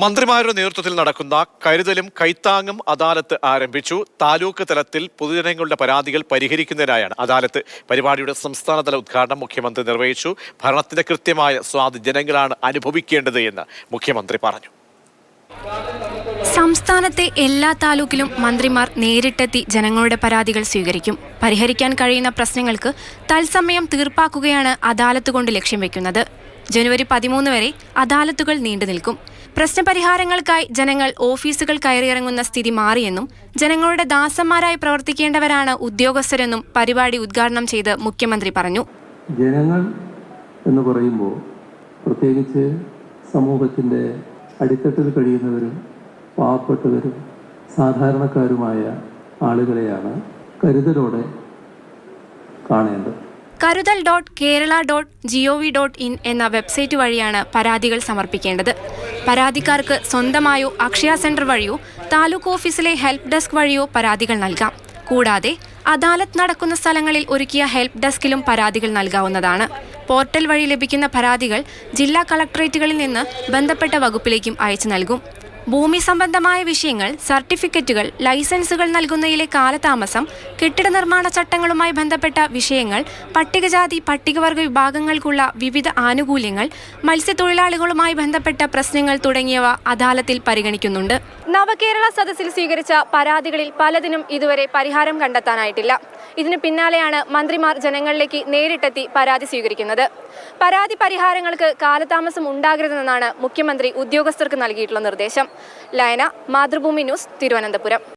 മന്ത്രിമാരുടെ നേതൃത്വത്തിൽ നടക്കുന്ന കരുതലും കൈത്താങ്ങും അദാലത്ത് ആരംഭിച്ചു. താലൂക്ക് തലത്തിൽ പൊതുജനങ്ങളുടെ പരാതികൾ പരിഹരിക്കുന്നതിനായാണ് അദാലത്ത് പരിപാടിയുടെ സംസ്ഥാനതല ഉദ്ഘാടനം മുഖ്യമന്ത്രി നിർവഹിച്ചു. ഭരണത്തിന്റെ കൃത്യമായ സ്വാദ് ജനങ്ങളാണ് അനുഭവിക്കേണ്ടത് എന്ന് മുഖ്യമന്ത്രി പറഞ്ഞു. സംസ്ഥാനത്തെ എല്ലാ താലൂക്കിലും മന്ത്രിമാർ നേരിട്ടെത്തി ജനങ്ങളുടെ പരാതികൾ സ്വീകരിക്കും. പരിഹരിക്കാൻ കഴിയുന്ന പ്രശ്നങ്ങൾക്ക് തത്സമയം തീർപ്പാക്കുകയാണ് അദാലത്ത് കൊണ്ട് ലക്ഷ്യം വെക്കുന്നത്. ജനുവരി പതിമൂന്ന് വരെ അദാലത്തുകൾ നീണ്ടു നിൽക്കും പ്രശ്നപരിഹാരങ്ങൾക്കായി ജനങ്ങൾ ഓഫീസുകൾ കയറിയിറങ്ങുന്ന സ്ഥിതി മാറിയെന്നും ജനങ്ങളുടെ ദാസന്മാരായി പ്രവർത്തിക്കേണ്ടവരാണ് ഉദ്യോഗസ്ഥരെന്നും പരിപാടി ഉദ്ഘാടനം ചെയ്ത് മുഖ്യമന്ത്രി പറഞ്ഞു. ജനങ്ങൾ എന്ന് പറയുമ്പോൾ പ്രത്യേകിച്ച് സമൂഹത്തിന്റെ അടിത്തട്ടിൽ കഴിയുന്നവരും പാവപ്പെട്ടവരും സാധാരണക്കാരുമായ ആളുകളെയാണ് കരുതലോടെ കാണേണ്ടത്. Karuthal dot Kerala dot G O V dot in എന്ന വെബ്സൈറ്റ് വഴിയാണ് പരാതികൾ സമർപ്പിക്കേണ്ടത്. പരാതിക്കാർക്ക് സ്വന്തമായോ അക്ഷയ സെന്റർ വഴിയോ താലൂക്ക് ഓഫീസിലെ ഹെൽപ്പ് ഡെസ്ക് വഴിയോ പരാതികൾ നൽകാം. കൂടാതെ അദാലത്ത് നടക്കുന്ന സ്ഥലങ്ങളിൽ ഒരുക്കിയ ഹെൽപ്പ് ഡെസ്കിലും പരാതികൾ നൽകാവുന്നതാണ്. പോർട്ടൽ വഴി ലഭിക്കുന്ന പരാതികൾ ജില്ലാ കളക്ടറേറ്റുകളിൽ നിന്ന് ബന്ധപ്പെട്ട വകുപ്പിലേക്കും അയച്ചു നൽകും. ഭൂമി സംബന്ധമായ വിഷയങ്ങൾ സർട്ടിഫിക്കറ്റുകൾ ലൈസൻസുകൾ നൽകുന്നതിലെ കാലതാമസം കെട്ടിട നിർമ്മാണ ചട്ടങ്ങളുമായി ബന്ധപ്പെട്ട വിഷയങ്ങൾ പട്ടികജാതി പട്ടികവർഗ വിഭാഗങ്ങൾക്കുള്ള വിവിധ ആനുകൂല്യങ്ങൾ മത്സ്യത്തൊഴിലാളികളുമായി ബന്ധപ്പെട്ട പ്രശ്നങ്ങൾ തുടങ്ങിയവ അദാലത്തിൽ പരിഗണിക്കുന്നുണ്ട്. നവകേരള സദസ്സിൽ സ്വീകരിച്ച പരാതികളിൽ പലതിനും ഇതുവരെ പരിഹാരം കണ്ടെത്താനായിട്ടില്ല. ഇതിന് പിന്നാലെയാണ് മന്ത്രിമാർ ജനങ്ങളിലേക്ക് നേരിട്ടെത്തി പരാതി സ്വീകരിക്കുന്നത്. പരാതി പരിഹാരങ്ങൾക്ക് കാലതാമസം ഉണ്ടാകരുതെന്നാണ് മുഖ്യമന്ത്രി ഉദ്യോഗസ്ഥർക്ക് നൽകിയിട്ടുള്ള നിർദ്ദേശം. ലയന മാതൃഭൂമി ന്യൂസ് തിരുവനന്തപുരം.